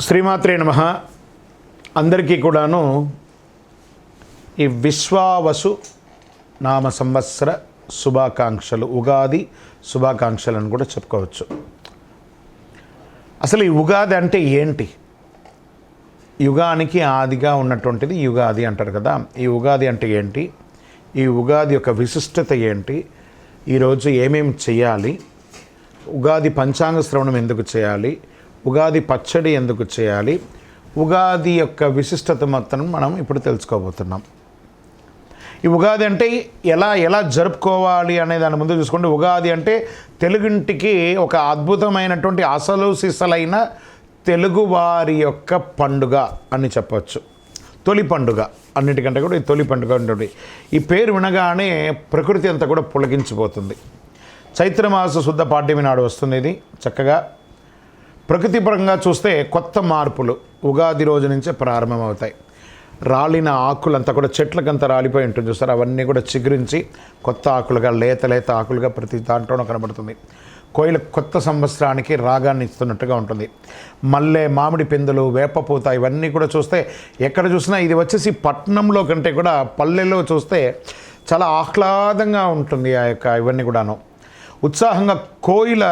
శ్రీమాత్రే నమ. అందరికీ కూడాను ఈ విశ్వావసు నామ సంవత్సర శుభాకాంక్షలు ఉగాది శుభాకాంక్షలను కూడా చెప్పుకోవచ్చు. అసలు ఈ ఉగాది అంటే ఏంటి? యుగానికి ఆదిగా ఉన్నటువంటిది యుగాది అంటారు కదా. ఈ ఉగాది అంటే ఏంటి? ఈ ఉగాది యొక్క విశిష్టత ఏంటి? ఈరోజు ఏమేమి చేయాలి? ఉగాది పంచాంగ శ్రవణం ఎందుకు చేయాలి? ఉగాది పచ్చడి ఎందుకు చేయాలి? ఉగాది యొక్క విశిష్టత మొత్తం మనం ఇప్పుడు తెలుసుకోబోతున్నాం. ఈ ఉగాది అంటే ఎలా ఎలా జరుపుకోవాలి అనే దాని ముందు చూసుకోండి. ఉగాది అంటే తెలుగింటికి ఒక అద్భుతమైనటువంటి అసలు సిసలైన తెలుగువారి యొక్క పండుగ అని చెప్పవచ్చు తొలి పండుగ అన్నిటికంటే కూడా ఈ తొలి పండుగ ఉంటుంది. ఈ పేరు వినగానే ప్రకృతి అంతా కూడా పులగించిపోతుంది చైత్రమాస శుద్ధ పాడ్యమి నాడు వస్తుంది ఇది. చక్కగా ప్రకృతిపరంగా చూస్తే కొత్త మార్పులు ఉగాది రోజు నుంచే ప్రారంభమవుతాయి. రాలిన ఆకులంతా కూడా చెట్లకంత రాలిపోయి ఉంటుంది చూస్తారు అవన్నీ కూడా చిగురించి కొత్త ఆకులుగా లేత లేత ఆకులుగా ప్రతి దాంట్లోనూ కనబడుతుంది. కోయిల కొత్త సంవత్సరానికి రాగాన్ని ఇస్తున్నట్టుగా ఉంటుంది. మల్లె మామిడి పిందులు వేపపూత ఇవన్నీ కూడా చూస్తే ఎక్కడ చూసినా ఇది వచ్చేసి పట్నంలో కంటే కూడా పల్లెలో చూస్తే చాలా ఆహ్లాదంగా ఉంటుంది ఆ యొక్క ఇవన్నీ కూడాను. ఉత్సాహంగా కోయిల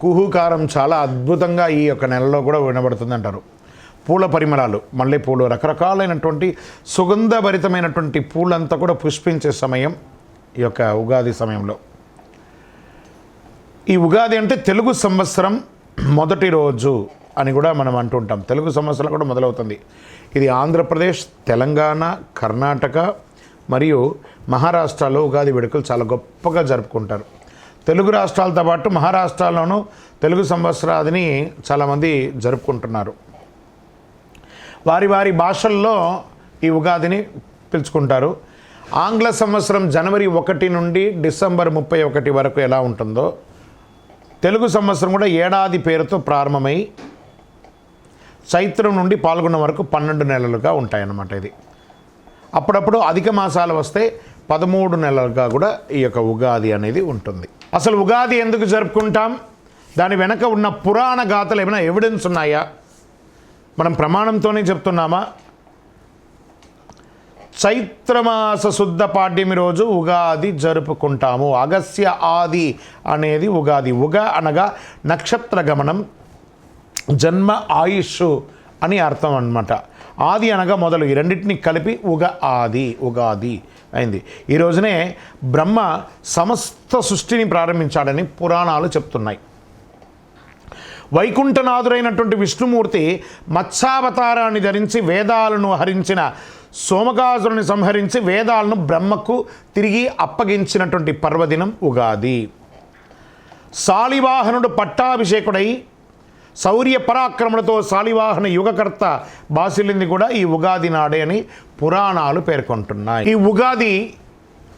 కుహుకారం చాలా అద్భుతంగా ఈ యొక్క నెలలో కూడా వినబడుతుంది అంటారు పూల పరిమళాలు మల్లెపూలు రకరకాలైనటువంటి సుగంధభరితమైనటువంటి పూలంతా కూడా పుష్పించే సమయం ఈ యొక్క ఉగాది సమయంలో. ఈ ఉగాది అంటే తెలుగు సంవత్సరం మొదటి రోజు అని కూడా మనం అంటుంటాం తెలుగు సంవత్సరం కూడా మొదలవుతుంది. ఇది ఆంధ్రప్రదేశ్ తెలంగాణ కర్ణాటక మరియు మహారాష్ట్రలో ఉగాది వేడుకలు చాలా గొప్పగా జరుపుకుంటారు. తెలుగు రాష్ట్రాలతో పాటు మహారాష్ట్రలోనూ తెలుగు సంవత్సరాదిని చాలామంది జరుపుకుంటున్నారు. వారి వారి భాషల్లో ఈ ఉగాదిని పిలుచుకుంటారు. ఆంగ్ల సంవత్సరం జనవరి ఒకటి నుండి డిసెంబర్ ముప్పై ఒకటి వరకు ఎలా ఉంటుందో తెలుగు సంవత్సరం కూడా ఏడాది పేరుతో ప్రారంభమై చైత్రం నుండి పాల్గొన్న వరకు పన్నెండు నెలలుగా ఉంటాయన్నమాట ఇది. అప్పుడప్పుడు అధిక మాసాలు వస్తే పదమూడు నెలలుగా కూడా ఈ యొక్క ఉగాది అనేది ఉంటుంది. అసలు ఉగాది ఎందుకు జరుపుకుంటాం? దాని వెనక ఉన్న పురాణ గాథలు ఏమైనా ఎవిడెన్స్ ఉన్నాయా? మనం ప్రమాణంతోనే చెప్తున్నామా? చైత్రమాస శుద్ధ పాడ్యమి రోజు ఉగాది జరుపుకుంటాము. అగస్య ఆది అనేది ఉగాది. ఉగ అనగా నక్షత్ర గమనం జన్మ ఆయుష్ అని అర్థం అనమాట ఆది అనగా మొదలు ఈ రెండింటిని కలిపి ఉగ ఆది ఉగాది అయింది. ఈ రోజునే బ్రహ్మ సమస్త సృష్టిని ప్రారంభించాడని పురాణాలు చెప్తున్నాయి. వైకుంఠనాథుడైనటువంటి విష్ణుమూర్తి మత్స్యావతారాన్ని ధరించి వేదాలను హరించిన సోమకాసురుని సంహరించి వేదాలను బ్రహ్మకు తిరిగి అప్పగించినటువంటి పర్వదినం ఉగాది. శాలివాహనుడు పట్టాభిషేకుడై శౌర్య పరాక్రమణతో శాలివాహన యుగకర్త బాసిలింది కూడా ఈ ఉగాది నాడే అని పురాణాలు పేర్కొంటున్నాయి. ఈ ఉగాది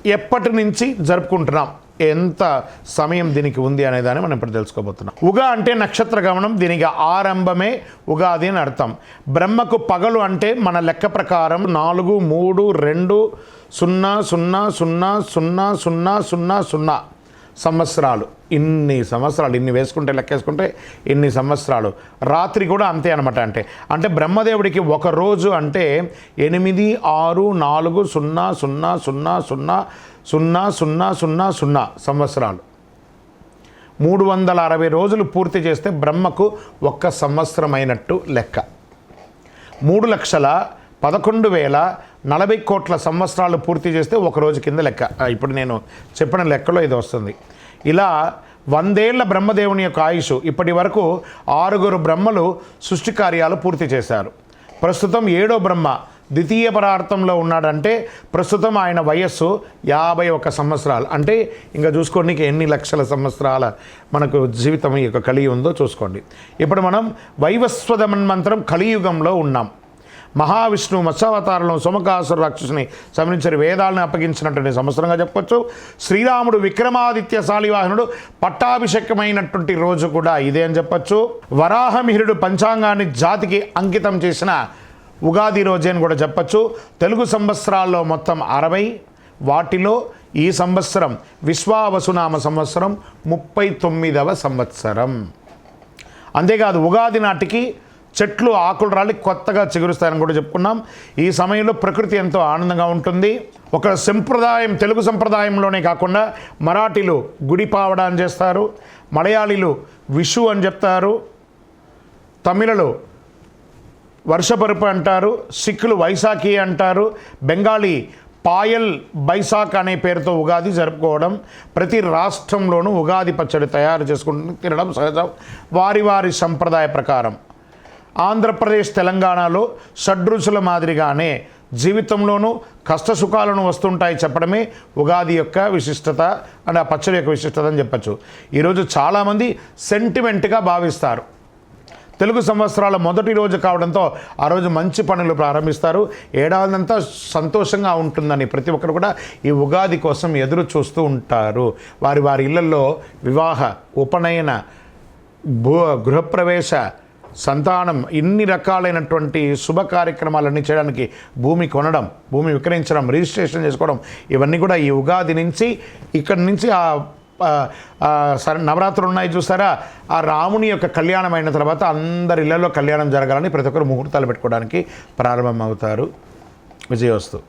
ఎప్పటి నుంచి జరుపుకుంటున్నాం? ఎంత సమయం దీనికి ఉంది అనే దాన్ని మనం ఇప్పుడు తెలుసుకోబోతున్నాం. ఉగా అంటే నక్షత్ర గమనం దీనికి ఆరంభమే ఉగాది అని అర్థం. బ్రహ్మకు పగలు అంటే మన లెక్క ప్రకారం నాలుగు మూడు రెండు సున్నా సున్నా సున్నా సున్నా సున్నా సున్నా సున్నా. సంవత్సరాలు. ఇన్ని సంవత్సరాలు ఇన్ని వేసుకుంటే లెక్కేసుకుంటే ఇన్ని సంవత్సరాలు. రాత్రి కూడా అంతే అనమాట అంటే. అంటే బ్రహ్మదేవుడికి ఒక రోజు అంటే ఎనిమిది ఆరు నాలుగు సున్నా సున్నా సున్నా సున్నా సున్నా సున్నా సున్నా సున్నా సంవత్సరాలు. మూడు వందల అరవై రోజులు పూర్తి చేస్తే బ్రహ్మకు ఒక్క సంవత్సరం అయినట్టు లెక్క. మూడు లక్షల పదకొండు వేల నలభై కోట్ల సంవత్సరాలు పూర్తి చేస్తే ఒక రోజు కింద లెక్క. ఇప్పుడు నేను చెప్పిన లెక్కలో ఇది వస్తుంది. ఇలా వందేళ్ళ బ్రహ్మదేవుని యొక్క ఆయుష్ ఇప్పటి వరకు ఆరుగురు బ్రహ్మలు సృష్టి కార్యాలు పూర్తి చేశారు. ప్రస్తుతం ఏడో బ్రహ్మ ద్వితీయ పరార్థంలో ఉన్నాడంటే ప్రస్తుతం ఆయన వయస్సు యాభై ఒక సంవత్సరాలు. అంటే ఇంకా చూసుకోండి ఎన్ని లక్షల సంవత్సరాల మనకు జీవితం యొక్క కలిగి ఉందో చూసుకోండి. ఇప్పుడు మనం వైవస్వదమన్మంతరం కలియుగంలో ఉన్నాం. మహావిష్ణువు మత్స్యావతారంలో సుమకాసుర రాక్షసుని సంబంధించిన వేదాలను అప్పగించినటువంటి సంవత్సరంగా చెప్పుకోవచ్చు శ్రీరాముడు విక్రమాదిత్య శాలివాహనుడు పట్టాభిషేకమైనటువంటి రోజు కూడా ఇదే అని చెప్పొచ్చు. వరాహమిహిరుడు పంచాంగాన్ని జాతికి అంకితం చేసిన ఉగాది రోజే అని కూడా చెప్పచ్చు. తెలుగు సంవత్సరాల్లో మొత్తం అరవై వాటిలో ఈ సంవత్సరం విశ్వావసునామ సంవత్సరం ముప్పై తొమ్మిదవ సంవత్సరం. అంతేకాదు ఉగాది నాటికి చెట్లు ఆకులు రాలి కొత్తగా చిగురుస్తాయని కూడా చెప్పుకున్నాం. ఈ సమయంలో ప్రకృతి ఎంతో ఆనందంగా ఉంటుంది. ఒక సంప్రదాయం తెలుగు సంప్రదాయంలోనే కాకుండా మరాఠీలు గుడిపావడ అని చేస్తారు మలయాళీలు విషు అని చెప్తారు తమిళలు వర్షపరుపు అంటారు సిక్కులు వైశాఖి అంటారు బెంగాలీ పాయల్ బైసాక్ అనే పేరుతో ఉగాది జరుపుకోవడం ప్రతి రాష్ట్రంలోనూ ఉగాది పచ్చడి తయారు చేసుకుంటూ తినడం సహజం. వారి వారి సంప్రదాయ ప్రకారం. ఆంధ్రప్రదేశ్ తెలంగాణలో షడ్రుచుల మాదిరిగానే జీవితంలోనూ కష్ట సుఖాలను వస్తుంటాయి చెప్పడమే ఉగాది యొక్క విశిష్టత అండ్ ఆ పచ్చడి యొక్క విశిష్టత అని చెప్పచ్చు. ఈరోజు చాలామంది సెంటిమెంట్గా భావిస్తారు. తెలుగు సంవత్సరాల మొదటి రోజు కావడంతో ఆ రోజు మంచి పనులు ప్రారంభిస్తారు. ఏడాదంతా సంతోషంగా ఉంటుందని ప్రతి ఒక్కరు కూడా ఈ ఉగాది కోసం ఎదురు చూస్తూ ఉంటారు. వారి వారి ఇళ్ళలో వివాహ ఉపనయన భూ గృహప్రవేశ సంతానం ఇన్ని రకాలైనటువంటి శుభ కార్యక్రమాలన్నీ చేయడానికి భూమి కొనడం భూమి విక్రయించడం రిజిస్ట్రేషన్ చేసుకోవడం ఇవన్నీ కూడా ఈ ఉగాది నుంచి ఇక్కడి నుంచి ఆ సరే నవరాత్రులు ఉన్నాయి చూసారా ఆ రాముని యొక్క కళ్యాణం అయిన తర్వాత అందరి ఇళ్ళలో కళ్యాణం జరగాలని ప్రతి ఒక్కరు ముహూర్తాలు పెట్టుకోవడానికి ప్రారంభమవుతారు. విజయోస్తు